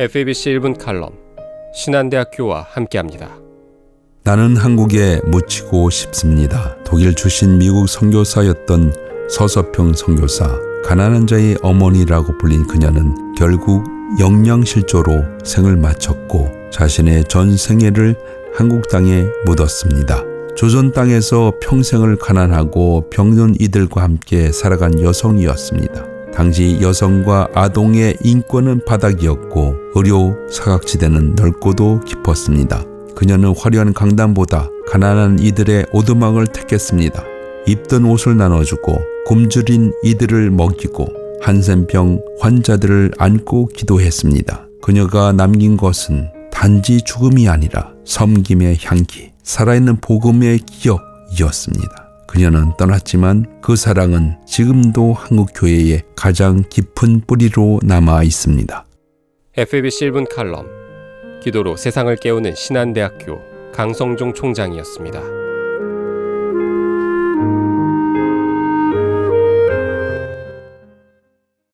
FABC 1분 칼럼 신한대학교와 함께합니다. 나는 한국에 묻히고 싶습니다. 독일 출신 미국 선교사였던 서서평 선교사. 가난한 자의 어머니라고 불린 그녀는 결국 영양실조로 생을 마쳤고 자신의 전 생애를 한국 땅에 묻었습니다. 조선 땅에서 평생을 가난하고 병든 이들과 함께 살아간 여성이었습니다. 당시 여성과 아동의 인권은 바닥이었고 의료 사각지대는 넓고도 깊었습니다. 그녀는 화려한 강단보다 가난한 이들의 오두막을 택했습니다. 입던 옷을 나눠주고 굶주린 이들을 먹이고 한센병 환자들을 안고 기도했습니다. 그녀가 남긴 것은 단지 죽음이 아니라 섬김의 향기, 살아있는 복음의 기억이었습니다. 그녀는 떠났지만 그 사랑은 지금도 한국 교회의 가장 깊은 뿌리로 남아 있습니다. FABC 1분 칼럼 기도로 세상을 깨우는 신한대학교 강성종 총장이었습니다.